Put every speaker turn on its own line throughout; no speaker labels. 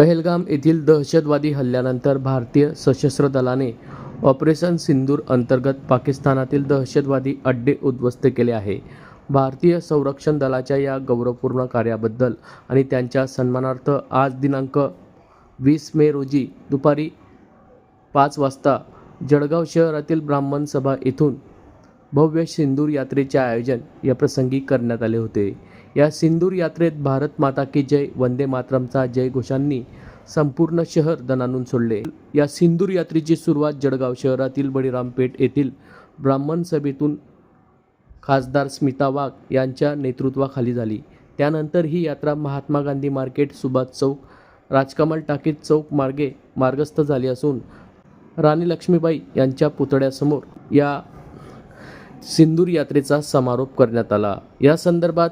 पहलगाम येथील दहशतवादी हल्ल्यानंतर भारतीय सशस्त्र दलाने ऑपरेशन सिंदूर अंतर्गत पाकिस्तानातील दहशतवादी अड्डे उद्ध्वस्त केले आहे. भारतीय संरक्षण दलाच्या या गौरवपूर्ण कार्याबद्दल आणि त्यांच्या सन्मानार्थ आज दिनांक वीस मे रोजी दुपारी पाच वाजता जळगाव शहरातील ब्राह्मण सभा येथून भव्य सिंदूर यात्रेचे आयोजन या प्रसंगी करण्यात आले होते. या सिंदूर यात्रेत भारत माता की जय वंदे मातरमचा जयघोषांनी संपूर्ण शहर दणानून सोडले. या सिंदूर यात्रेची सुरुवात जळगाव शहरातील बळीरामपेठ येथील ब्राह्मण सभेतून खासदार स्मिता वाघ यांच्या नेतृत्वाखाली झाली. त्यानंतर ही यात्रा महात्मा गांधी मार्केट सुभाष चौक राजकमल टाकीत चौक मार्गे मार्गस्थ झाली असून राणी लक्ष्मीबाई यांच्या पुतळ्यासमोर या सिंदूर यात्रेचा समारोप करण्यात आला. या संदर्भात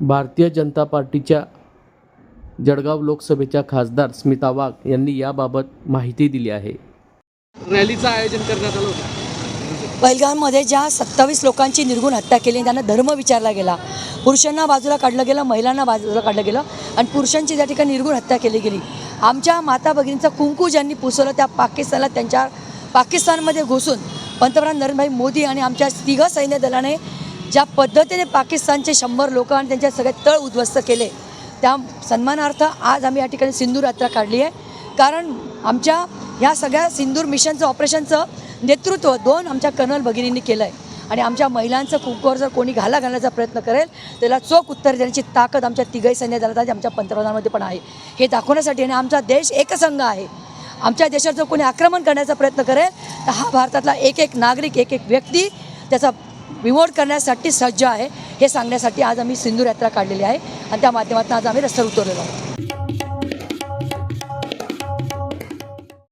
भारतीय जनता पार्टीच्या जळगाव लोकसभेच्या खासदार स्मिता वाघ यांनी याबाबत माहिती दिली आहे.
रॅलीचं आयोजन करण्यात आलं होतं.
ज्या सत्तावीस लोकांची निर्गुण हत्या केली त्यांना धर्म विचारला गेला पुरुषांना बाजूला काढलं गेलं महिलांना बाजूला काढलं गेलं आणि पुरुषांची त्या ठिकाणी निर्गुण हत्या केली गेली आमच्या माता भगिनींचं कुंकू ज्यांनी पुसवलं त्या पाकिस्तानला त्यांच्या पाकिस्तानमध्ये घुसून पंतप्रधान नरेंद्रभाई मोदी आणि आमच्या तिघं सैन्य दलाने ज्या पद्धतीने पाकिस्तानचे शंभर लोक आणि त्यांच्या सगळे तळ उद्ध्वस्त केले त्या सन्मानार्थ आज आम्ही या ठिकाणी सिंदूर यात्रा काढली आहे. कारण आमच्या ह्या सगळ्या सिंदूर मिशनचं ऑपरेशनचं नेतृत्व दोन आमच्या कर्नल भगिनींनी केलं आहे आणि आमच्या महिलांचं कुकवर जर कोणी घाला घालण्याचा प्रयत्न करेल त्याला चोख उत्तर देण्याची ताकद आमच्या तिघही सैन्य दलात आमच्या पंतप्रधानामध्ये पण आहे. हे दाखवण्यासाठी आणि आमचा देश एकसंघ आहे. आमच्या देशात जर कोणी आक्रमण करण्याचा प्रयत्न करेल तर हा भारतातला एक एक नागरिक एक एक व्यक्ती त्याचा विमोड करण्यासाठी सज्ज आहे हे सांगण्यासाठी आज आम्ही सिंदूर यात्रा काढलेली आहे. आणि त्या माध्यमातून आज आम्ही रस्त्यावर उतरलेलो आहोत.